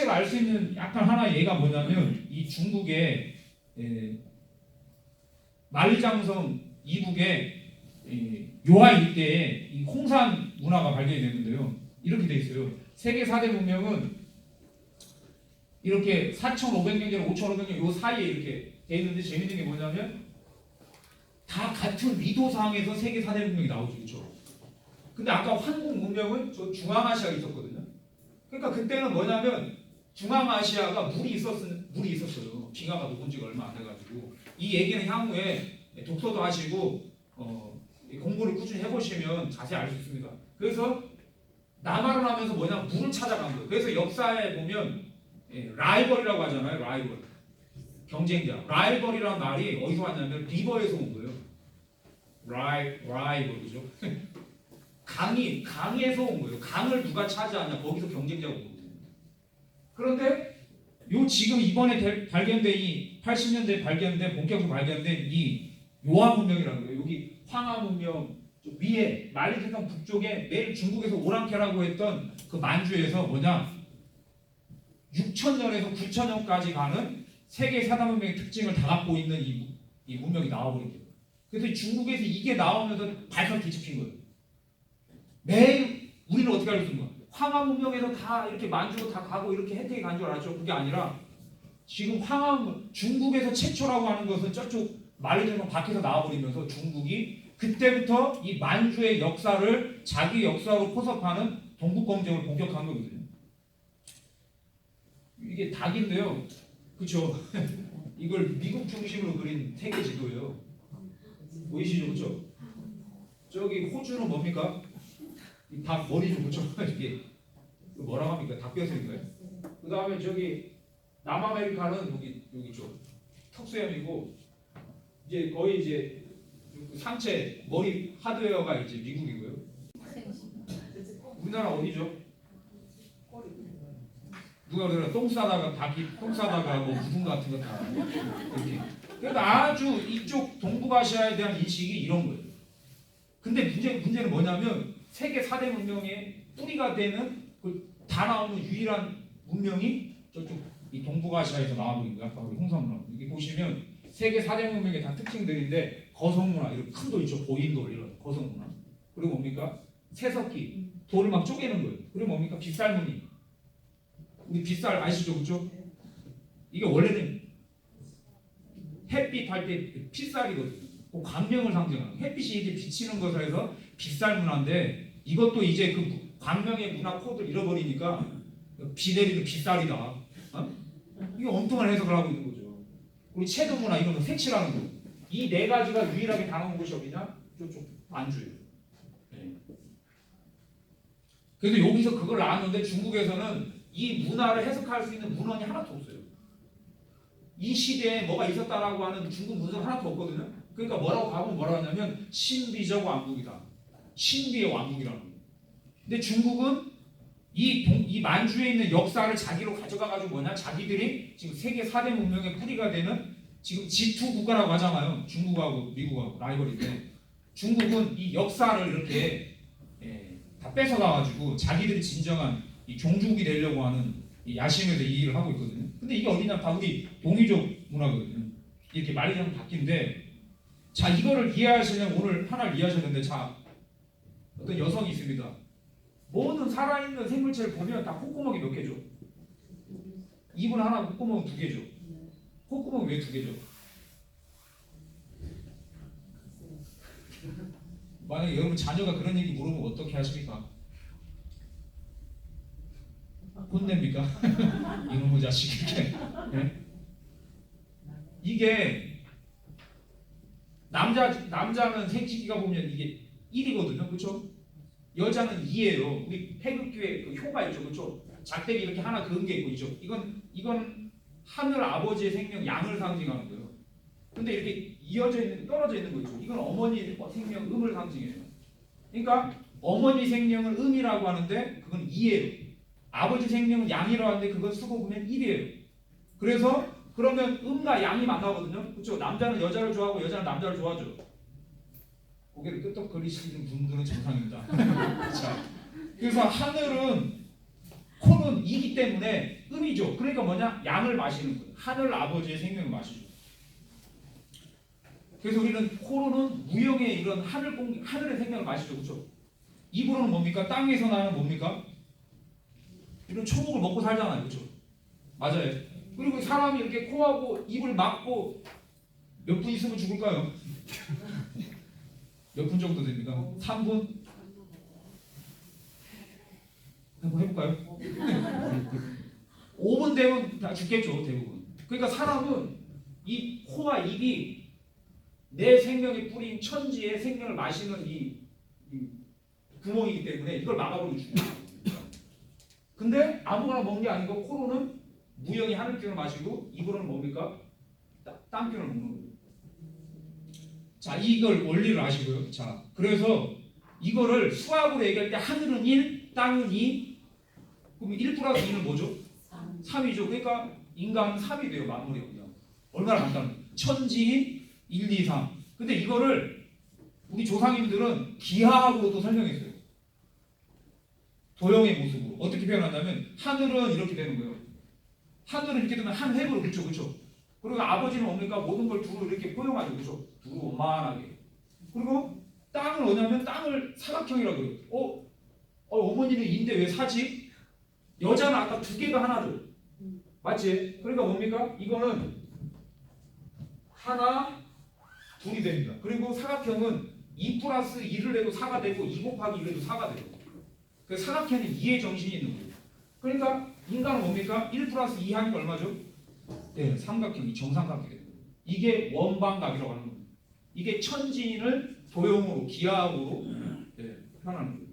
실체를 알 수 있는 약간 하나의 예가 뭐냐면 이 중국의 에, 만리장성 이북의 에, 요하 일대에 이 홍산 문화가 발견이 됐는데요. 이렇게 돼 있어요. 세계 4대 문명은 이렇게 4,500년전, 5,500년 요 사이에 이렇게 돼 있는데 재밌는 게 뭐냐면 다 같은 위도상에서 세계 4대 문명이 나오죠. 그렇죠? 근데 아까 환국 문명은 저 중앙아시아에 있었거든요. 그러니까 그때는 뭐냐면 중앙아시아가 물이 있었 물이 있었어요. 빙하가 녹은 지가 얼마 안 돼가지고 이 얘기는 향후에 독서도 하시고 어, 공부를 꾸준히 해보시면 자세히 알 수 있습니다. 그래서 남하를 하면서 뭐냐 물을 찾아간 거예요. 그래서 역사에 보면 예, 라이벌이라고 하잖아요. 라이벌 경쟁자. 라이벌이라는 말이 어디서 왔냐면 리버에서 온 거예요. 라이 라이벌이죠. 강이 강에서 온 거예요. 강을 누가 차지하냐 거기서 거예요. 그런데 요 지금 이번에 대- 발견된 이 80년대 발견된 본격적으로 발견된 이 요한 문명이라는 거예요. 여기 황하 문명 저 위에 말리세성 북쪽에 내일 중국에서 오랑캐라고 했던 그 만주에서 뭐냐 6천년에서 9천년까지 가는 세계 사다 문명의 특징을 다 갖고 있는 이, 이 문명이 나와버린 거예요. 그래서 이 중국에서 이게 나오면서 발칵 뒤집힌 거예요. 매일 우리는 어떻게 알고 있는 거야? 황하 문명에서 다 이렇게 만주로 다 가고 이렇게 혜택이 간 줄 알았죠. 그게 아니라 지금 황하 문- 중국에서 최초라고 하는 것은 저쪽 말리세성 밖에서 나와버리면서 중국이 그때부터 이 만주의 역사를 자기 역사로 포섭하는 동북 공정을 본격한 거거든요. 이게 닭인데요. 그렇죠? 이걸 미국 중심으로 그린 세계 지도예요. 보이시죠? 그렇죠? 저기 호주는 뭡니까? 이닭 머리 좀 이거 뭐라고 합니까? 닭뼈슬인가요? 그 다음에 저기 남아메리카는 여기 여기 쪽 턱수염이고 이제 거의 이제 상체 머리 하드웨어가 이제 미국이고요. 우리나라 어디죠? 누가 그러나 똥 싸다가 닭이 똥 싸다가 뭐 무슨 같은 거다 이렇게. 그러니까 아주 이쪽 동북아시아에 대한 인식이 이런 거예요. 근데 문제 문제는 뭐냐면 세계 4대 문명의 뿌리가 되는 그 다 나오는 유일한 문명이 저쪽 이 동북아시아에서 나와버린 거야. 아까 우리 홍성문화. 이게 보시면 세계 4대 문명의 다 특징들인데 거성문화 이런 큰 돌 있죠. 보인돌 이런 거성문화. 그리고 뭡니까? 세석기 돌을 막 쪼개는 거예요. 그리고 뭡니까? 빗살무늬. 우리 빗살 아시죠, 그죠? 이게 원래는 햇빛 할때 핏살이거든요. 그 광명을 상징하는 햇빛이 이제 비치는 것을 해서 빗살 문화인데 이것도 이제 그 광명의 문화 코드를 잃어버리니까 비 내리는 빗살이다. 어? 이게 엉뚱한 해석을 하고 있는 거죠. 우리 체도 문화 이런 거 색칠하는 거. 이 네 가지가 유일하게 당한 곳이 어디냐? 저쪽 안주예요. 네. 그래서 여기서 그걸 나왔는데 중국에서는 이 문화를 해석할 수 있는 문헌이 하나도 없어요. 이 시대에 뭐가 있었다라고 하는 중국 문헌 하나도 없거든요. 그러니까 뭐라고 가면 뭐라고 하냐면 신비적 왕국이다. 신비의 왕국이라는 거예요. 근데 중국은 이, 동, 이 만주에 있는 역사를 자기로 가져가가지고 뭐냐? 자기들이 지금 세계 4대 문명의 뿌리가 되는 지금 G2 국가라고 하잖아요. 중국하고 미국하고 라이벌인데 중국은 이 역사를 이렇게 예, 다 뺏어가가지고 자기들이 진정한 이 종족이 되려고 하는 이 야심에서 이 일을 하고 있거든요. 근데 이게 어디냐? 다 우리 동이족 문화거든요. 이렇게 말이 좀 바뀐데 자 이거를 이해하시려면 오늘 하나를 이해하셨는데 자 어떤 여성이 있습니다. 모든 살아있는 생물체를 보면 다 콧구멍이 몇 개죠? 입은 하나, 콧구멍 두 개죠. 콧구멍 왜 두 개죠? 만약에 여러분 자녀가 그런 얘기 물으면 어떻게 하십니까? 혼냅니까? 이놈의 자식 이렇게. 네? 이게 남자 남자는 생식기가 보면 이게 1이거든요, 그렇죠? 여자는 2예요. 우리 태극기에 그 효가 있죠, 그렇죠? 작대기 이렇게 하나 그은 게 있고 있죠. 이건 이건 하늘 아버지의 생명 양을 상징하는 거예요. 근데 이렇게 이어져 있는 떨어져 있는 거 있죠. 이건 어머니 생명 음을 상징해요. 그러니까 어머니 생명을 음이라고 하는데 그건 2예요. 아버지 생명은 양이라고 하는데 그건 수고 보면 1이에요. 그래서 그러면 음과 양이 만나거든요. 그렇죠? 남자는 여자를 좋아하고 여자는 남자를 좋아하죠. 고개를 끄덕거리시는 분들은 정상입니다. 자, 그래서 하늘은 코는 이기 때문에 음이죠. 그러니까 뭐냐? 양을 마시는 거예요. 하늘 아버지의 생명을 마시죠. 그래서 우리는 코로는 무형의 이런 하늘 공 하늘의 생명을 마시죠, 그렇죠? 입으로는 뭡니까? 땅에서 나는 뭡니까? 이런 초목을 먹고 살잖아요, 그렇죠? 맞아요. 그리고 사람이 이렇게 코하고 입을 막고 몇 분 있으면 죽을까요? 몇 분 정도 됩니까? 3분? 한번 해볼까요? 5분 되면 다 죽겠죠, 대부분. 그러니까 사람은 이 코와 입이 내 생명의 뿌린 천지의 생명을 마시는 이, 이 구멍이기 때문에 이걸 막아버리고 죽어요. 근데 아무거나 먹는 게 아니고 코로는 무형이 하늘균을 마시고 입으로는 뭡니까? 따- 땅균을 먹는 거예요. 자, 이걸 원리를 아시고요. 자, 그래서 이거를 수학으로 얘기할 때 하늘은 1, 땅은 2. 그럼 1 플러스 2는 뭐죠? 3 이죠. 그러니까 인간은 3이 돼요. 마무리가 그냥. 얼마나 간단해. 천지 1, 2, 3. 근데 이거를 우리 조상님들은 기하학으로도 설명했어요. 도형의 모습으로. 어떻게 표현하냐면 하늘은 이렇게 되는 거예요. 하늘은 이렇게 되면 한 획으로 그쵸 그쵸. 그리고 아버지는 뭡니까? 모든 걸 두루 이렇게 포용하죠. 그쵸? 두루 원만하게. 그리고 땅을 뭐냐면 땅을 사각형이라고 그래요. 어? 어 어머니는 인데 왜 사지? 여자는 아까 두 개가 하나죠. 맞지? 그러니까 뭡니까? 이거는 하나, 둘이 됩니다. 그리고 사각형은 2 플러스 2를 해도 4가 되고 2 곱하기 1을 해도 4가 되고 그 사각형은 2의 정신이 있는 거예요. 그러니까 인간은 뭡니까? 1 플러스 2 하니까 얼마죠? 네, 삼각형이 정삼각형이 거예요. 이게 원방각이라고 하는 겁니다. 이게 천지인을 도형으로 기하학으로 네, 표현하는 거예요.